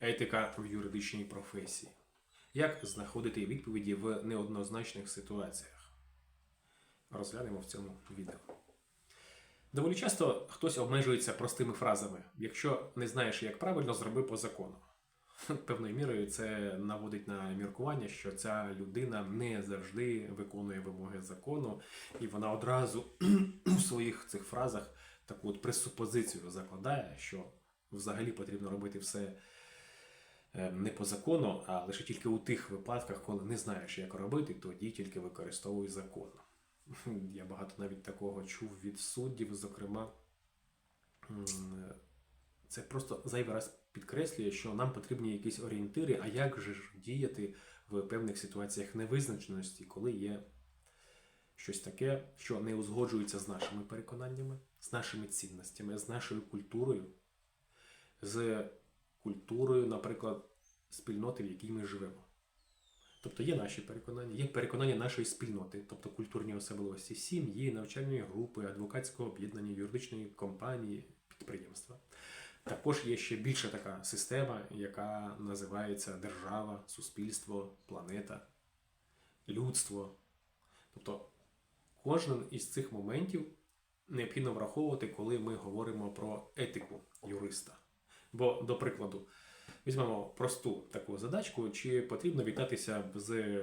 Етика в юридичній професії. Як знаходити відповіді в неоднозначних ситуаціях? Розглянемо в цьому відео. Доволі часто хтось обмежується простими фразами. Якщо не знаєш, як правильно, зроби по закону. Певною мірою це наводить на міркування, що ця людина не завжди виконує вимоги закону, і вона одразу у своїх цих фразах таку от пресупозицію закладає, що взагалі потрібно робити все не по закону, а лише тільки у тих випадках, коли не знаєш, як робити, тоді тільки використовуй закон. Я багато навіть такого чув від суддів, зокрема. Це просто зайвий раз підкреслює, що нам потрібні якісь орієнтири, а як же ж діяти в певних ситуаціях невизначеності, коли є щось таке, що не узгоджується з нашими переконаннями, з нашими цінностями, з нашою культурою, з культурою, наприклад, спільноти, в якій ми живемо. Тобто є наші переконання, є переконання нашої спільноти, тобто культурні особливості сім'ї, навчальної групи, адвокатського об'єднання, юридичної компанії, підприємства. Також є ще більша така система, яка називається держава, суспільство, планета, людство. Тобто кожен із цих моментів необхідно враховувати, коли ми говоримо про етику юриста. Бо, до прикладу, візьмемо просту таку задачку, чи потрібно вітатися з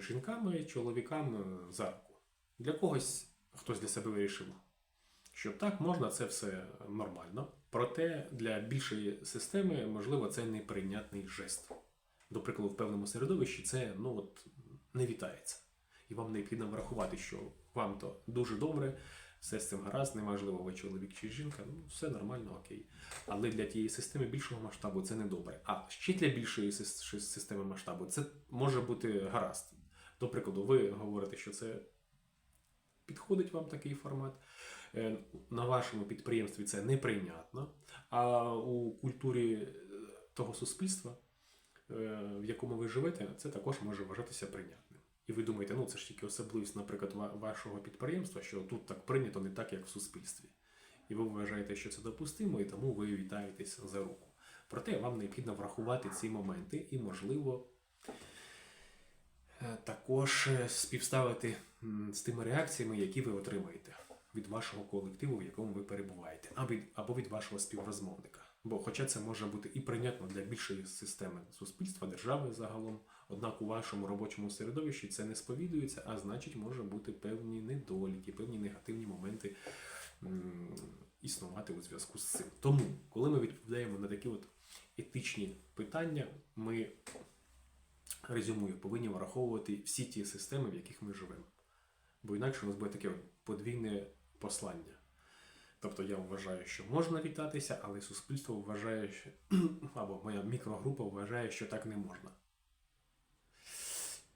жінками, чоловіками за руку. Для когось хтось для себе вирішив, що так, можна, це все нормально. Проте для більшої системи, можливо, це неприйнятний жест. До прикладу, в певному середовищі це ну, от, не вітається. І вам необхідно врахувати, що вам то дуже добре, все з цим гаразд, неважливо, ви чоловік чи жінка, ну все нормально, окей. Але для тієї системи більшого масштабу це не добре. А ще для більшої системи масштабу це може бути гаразд. До прикладу, ви говорите, що це підходить вам такий формат. Е, На вашому підприємстві це неприйнятно, а у культурі е, того суспільства, е, в якому ви живете, це також може вважатися прийнятним. І ви думаєте, ну це ж тільки особливість, наприклад, вашого підприємства, що тут так прийнято не так, як в суспільстві. І ви вважаєте, що це допустимо, і тому ви вітаєтесь за руку. Проте вам необхідно врахувати ці моменти і, можливо, е, також е, співставити з тими реакціями, які ви отримаєте від вашого колективу, в якому ви перебуваєте, або від вашого співрозмовника. Бо, хоча це може бути і прийнятно для більшої системи суспільства, держави загалом, однак у вашому робочому середовищі це не сповідується, а значить, може бути певні недоліки, певні негативні моменти існувати у зв'язку з цим. Тому, коли ми відповідаємо на такі от етичні питання, ми резюмую, повинні враховувати всі ті системи, в яких ми живемо. Бо інакше у нас буде таке подвійне послання. Тобто я вважаю, що можна вітатися, але суспільство вважає, що або моя мікрогрупа вважає, що так не можна.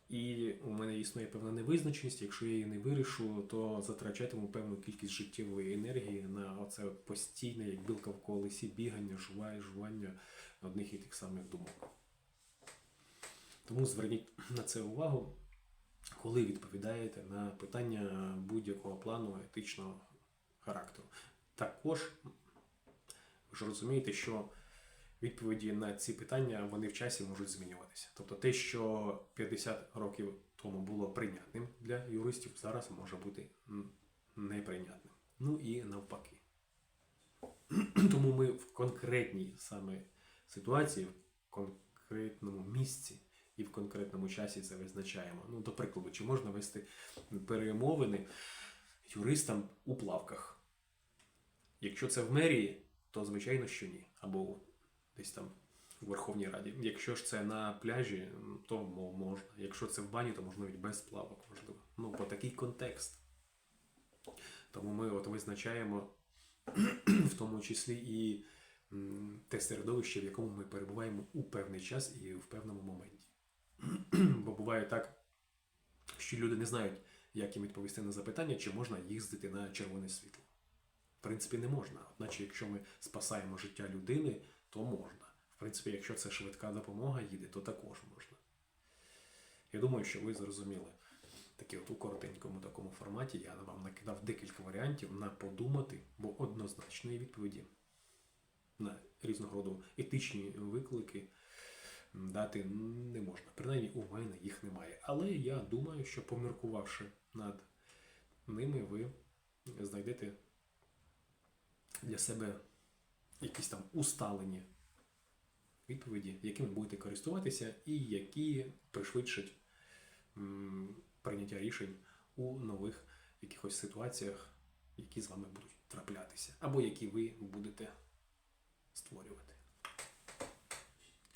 І у мене існує певна невизначеність. Якщо я її не вирішу, то затрачатиму певну кількість життєвої енергії на оце постійне, як білка в колесі, бігання, жуває, жування одних і тих самих думок. Тому зверніть на це увагу, коли відповідаєте на питання будь-якого плану етичного характеру. Також ви ж розумієте, що відповіді на ці питання вони в часі можуть змінюватися. Тобто те, що 50 років тому було прийнятним для юристів, зараз може бути неприйнятним. Ну і навпаки. Тому ми в конкретній саме ситуації, в конкретному місці і в конкретному часі це визначаємо. Ну, до прикладу, чи можна вести перемовини юристам у плавках? Якщо це в мерії, то звичайно, що ні. Або десь там у Верховній Раді. Якщо ж це на пляжі, то можна. Якщо це в бані, то можна навіть без плавок, можливо. Ну, по такий контекст. Тому ми от визначаємо в тому числі і те середовище, в якому ми перебуваємо у певний час і в певному моменті. Бо буває так, що люди не знають, як їм відповісти на запитання, чи можна їздити на червоне світло. Принципі, не можна. Одначе, якщо ми спасаємо життя людини, то можна. В принципі, якщо це швидка допомога їде, то також можна. Я думаю, що ви зрозуміли. Такі от у коротенькому такому форматі я вам накидав декілька варіантів на подумати, бо однозначної відповіді на різного роду етичні виклики дати не можна. Принаймні, у мене їх немає. Але я думаю, що поміркувавши над ними, ви знайдете для себе якісь там усталені відповіді, якими будете користуватися, і які пришвидшать прийняття рішень у нових якихось ситуаціях, які з вами будуть траплятися, або які ви будете створювати.